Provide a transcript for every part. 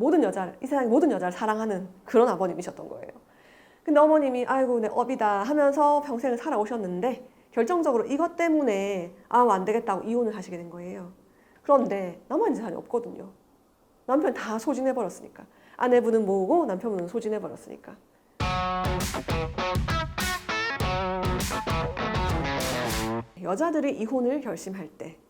모든 여자를 이 세상의 모든 여자를 사랑하는 그런 아버님이셨던 거예요. 근데 어머님이 아이고 내 업이다 하면서 평생을 살아오셨는데 결정적으로 이것 때문에 아우 안 되겠다고 이혼을 하시게 된 거예요. 그런데 남아있는 재산이 없거든요. 남편 다 소진해 버렸으니까 아내분은 모으고 남편분은 소진해 버렸으니까. 여자들이 이혼을 결심할 때 어,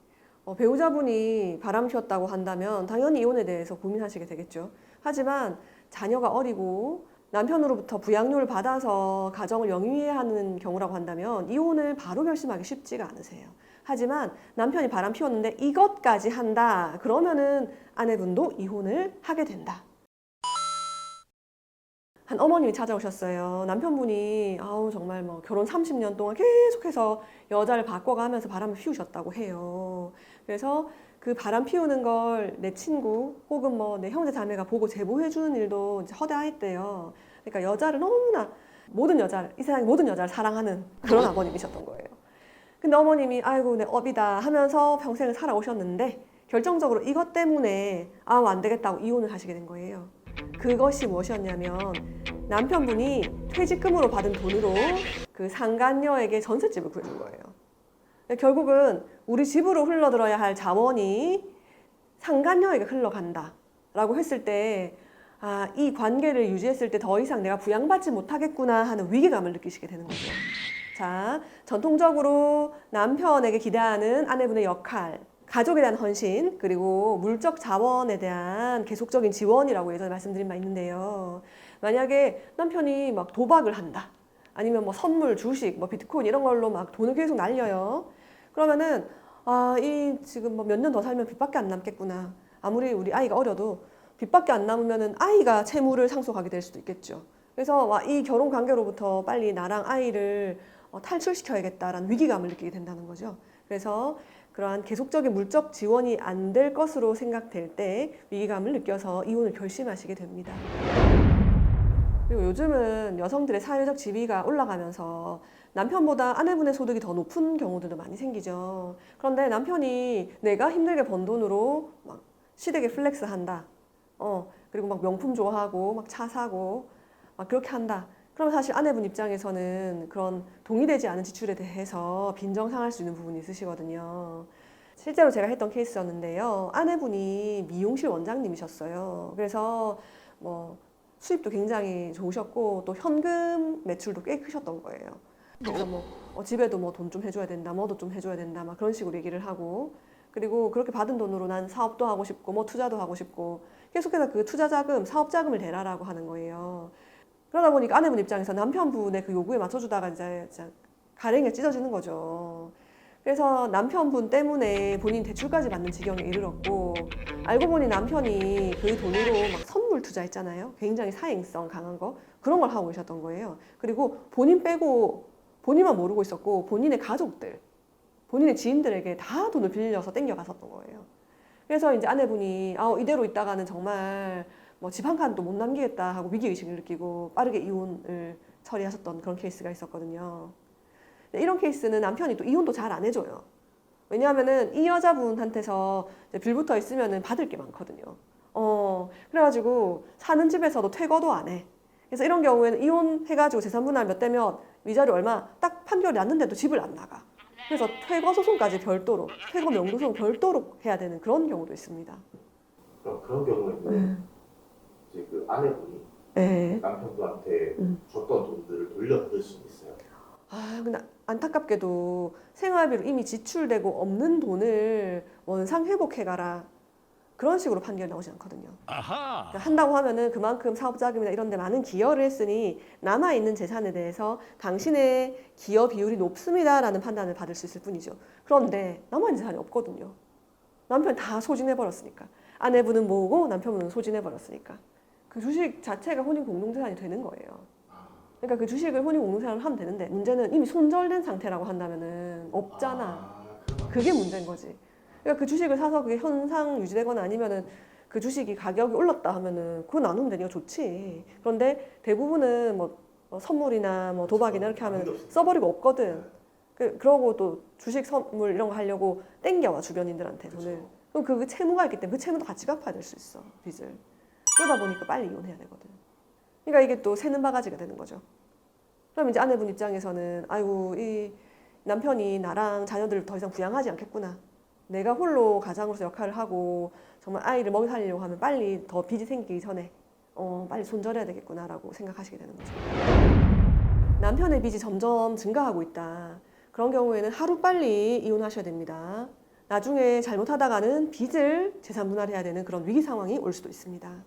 배우자분이 바람 피웠다고 한다면 당연히 이혼에 대해서 고민하시게 되겠죠. 하지만 자녀가 어리고 남편으로부터 부양료를 받아서 가정을 영위해야 하는 경우라고 한다면 이혼을 바로 결심하기 쉽지가 않으세요. 하지만 남편이 바람 피웠는데 이것까지 한다. 그러면은 아내분도 이혼을 하게 된다. 한 어머님이 찾아오셨어요. 남편분이 아우 정말 뭐 결혼 30년 동안 계속해서 여자를 바꿔가면서 바람을 피우셨다고 해요. 그래서 그 바람 피우는 걸 내 친구 혹은 뭐 내 형제 자매가 보고 제보해 주는 일도 이제 허다했대요. 그러니까 여자를 너무나 모든 여자를 이 세상의 모든 여자를 사랑하는 그런 아버님이셨던 거예요. 근데 어머님이 아이고 내 업이다 하면서 평생을 살아오셨는데 결정적으로 이것 때문에 아우 안 되겠다고 이혼을 하시게 된 거예요. 그것이 무엇이었냐면 남편분이 퇴직금으로 받은 돈으로 그 상간녀에게 전셋집을 구해준 거예요. 결국은 우리 집으로 흘러들어야 할 자원이 상간녀에게 흘러간다 라고 했을 때 아, 이 관계를 유지했을 때 더 이상 내가 부양받지 못하겠구나 하는 위기감을 느끼시게 되는 거죠. 자, 전통적으로 남편에게 기대하는 아내분의 역할, 가족에 대한 헌신, 그리고 물적 자원에 대한 계속적인 지원이라고 예전에 말씀드린 바 있는데요. 만약에 남편이 막 도박을 한다. 아니면 뭐 선물, 주식, 뭐 비트코인 이런 걸로 막 돈을 계속 날려요. 그러면은 아, 이 지금 뭐 몇 년 더 살면 빚밖에 안 남겠구나. 아무리 우리 아이가 어려도 빚밖에 안 남으면은 아이가 채무를 상속하게 될 수도 있겠죠. 그래서 와, 이 결혼 관계로부터 빨리 나랑 아이를 어, 탈출시켜야겠다라는 위기감을 느끼게 된다는 거죠. 그래서 그러한 계속적인 물적 지원이 안 될 것으로 생각될 때 위기감을 느껴서 이혼을 결심하시게 됩니다. 그리고 요즘은 여성들의 사회적 지위가 올라가면서 남편보다 아내분의 소득이 더 높은 경우들도 많이 생기죠. 그런데 남편이 내가 힘들게 번 돈으로 막 시댁에 플렉스 한다. 어, 그리고 막 명품 좋아하고 막 차 사고 막 그렇게 한다. 그럼 사실 아내분 입장에서는 그런 동의되지 않은 지출에 대해서 빈정상할 수 있는 부분이 있으시거든요. 실제로 제가 했던 케이스였는데요. 아내분이 미용실 원장님이셨어요. 그래서 뭐 수입도 굉장히 좋으셨고 또 현금 매출도 꽤 크셨던 거예요. 그래서 뭐 어, 집에도 뭐 돈 좀 해줘야 된다, 뭐도 좀 해줘야 된다, 막 그런 식으로 얘기를 하고 그리고 그렇게 받은 돈으로 난 사업도 하고 싶고 뭐 투자도 하고 싶고 계속해서 그 투자 자금, 사업 자금을 대라라고 하는 거예요. 그러다 보니까 아내분 입장에서 남편분의 그 요구에 맞춰주다가 이제 가랭이가 찢어지는 거죠. 그래서 남편분 때문에 본인 대출까지 받는 지경에 이르렀고 알고 보니 남편이 그 돈으로 막 선물 투자했잖아요. 굉장히 사행성 강한 거 그런 걸 하고 계셨던 거예요. 그리고 본인 빼고 본인만 모르고 있었고 본인의 가족들, 본인의 지인들에게 다 돈을 빌려서 땡겨갔었던 거예요. 그래서 이제 아내분이 아 이대로 있다가는 정말 뭐 집 한 칸도 못 남기겠다 하고 위기 의식을 느끼고 빠르게 이혼을 처리하셨던 그런 케이스가 있었거든요. 이런 케이스는 남편이 또 이혼도 잘 안 해줘요. 왜냐하면은 이 여자분한테서 빌붙어 있으면은 받을 게 많거든요. 어, 그래가지고 사는 집에서도 퇴거도 안 해. 그래서 이런 경우에는 이혼해가지고 재산분할 몇 대면 위자료 얼마 딱 판결이 났는데도 집을 안 나가. 그래서 퇴거 소송까지 별도로, 퇴거 명도소송 별도로 해야 되는 그런 경우도 있습니다. 그럼 그런 경우에는 이제 그 아내분이 네. 남편분한테 음. 줬던 돈들을 돌려받을 수 있어요. 아, 근데 안타깝게도 생활비로 이미 지출되고 없는 돈을 원상 회복해가라. 그런 식으로 판결이 나오지 않거든요. 그러니까 한다고 하면은 그만큼 사업 자금이나 이런 데 많은 기여를 했으니 남아 있는 재산에 대해서 당신의 기여 비율이 높습니다라는 판단을 받을 수 있을 뿐이죠. 그런데 남아 있는 재산이 없거든요. 남편 다 소진해 버렸으니까. 아내분은 모으고 남편분은 소진해 버렸으니까. 그 주식 자체가 혼인 공동 재산이 되는 거예요. 그러니까 그 주식을 혼인 공동 재산으로 하면 되는데 문제는 이미 손절된 상태라고 한다면은 없잖아. 아, 그게 문제인 거지. 그러니까 그 주식을 사서 그게 현상 유지되거나 아니면은 그 주식이 가격이 올랐다 하면은 그거 나누면 되니까 좋지. 그런데 대부분은 뭐, 뭐 선물이나 뭐 도박이나 이렇게 하면. 써버리고 없거든. 그 그러고 또 주식 선물 이런 거 하려고 땡겨와 주변인들한테 돈을. 그럼 그 채무가 있기 때문에 그 채무도 같이 갚아야 될 수 있어 빚을. 그러다 보니까 빨리 이혼해야 되거든. 그러니까 이게 또 새는 바가지가 되는 거죠. 그럼 이제 아내분 입장에서는 아이고 이 남편이 나랑 자녀들을 더 이상 부양하지 않겠구나. 내가 홀로 가장으로서 역할을 하고 정말 아이를 먹이 살리려고 하면 빨리 더 빚이 생기기 전에 어, 빨리 손절해야 되겠구나라고 생각하시게 되는 거죠. 남편의 빚이 점점 증가하고 있다. 그런 경우에는 하루 빨리 이혼하셔야 됩니다. 나중에 잘못하다가는 빚을 재산 분할해야 되는 그런 위기 상황이 올 수도 있습니다.